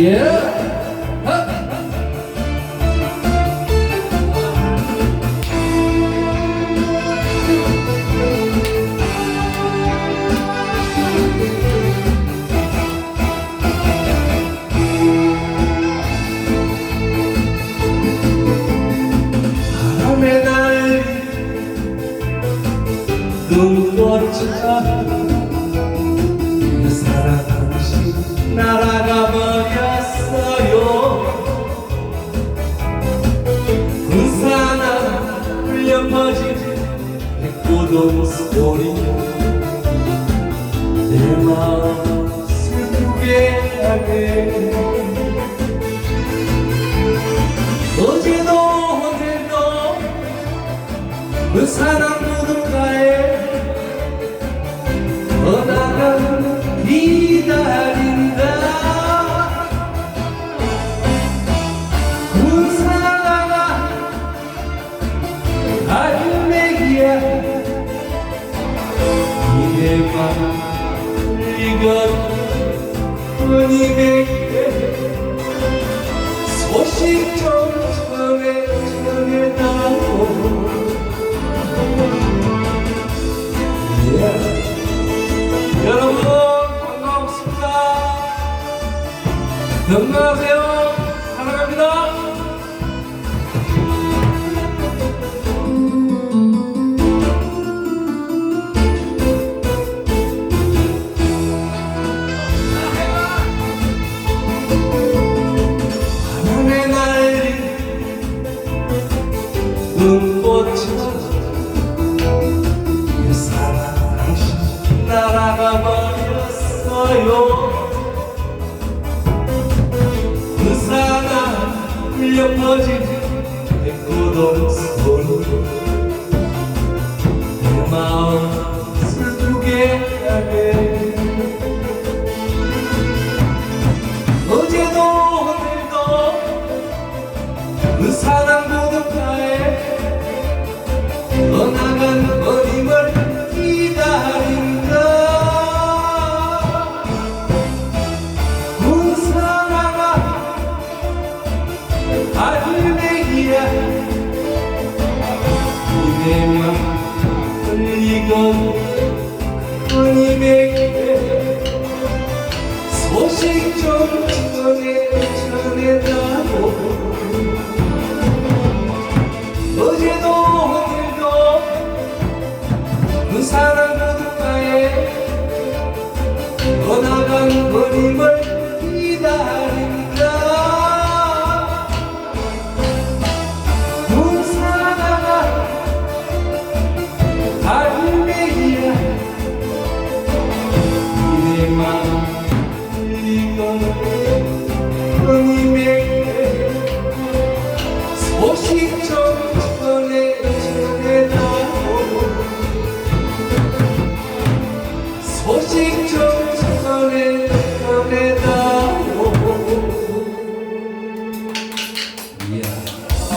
Yeah! Up. don't want to talk. na not. 소리 내 마음 슬프게 하네 어제도 오늘도 그 사랑 무덤가에 떠나가 기다린 내맘 이건 은이맥 소식 좀 전해 전해다오 예. 여러분 반갑습니다 건강하세요 당신 날아가 버렸어요. 그 울려 퍼진 백고동 소리 사랑은 나의 떠나간 버림을 기다린다. 불사랑아 할매야 이내 마음 이건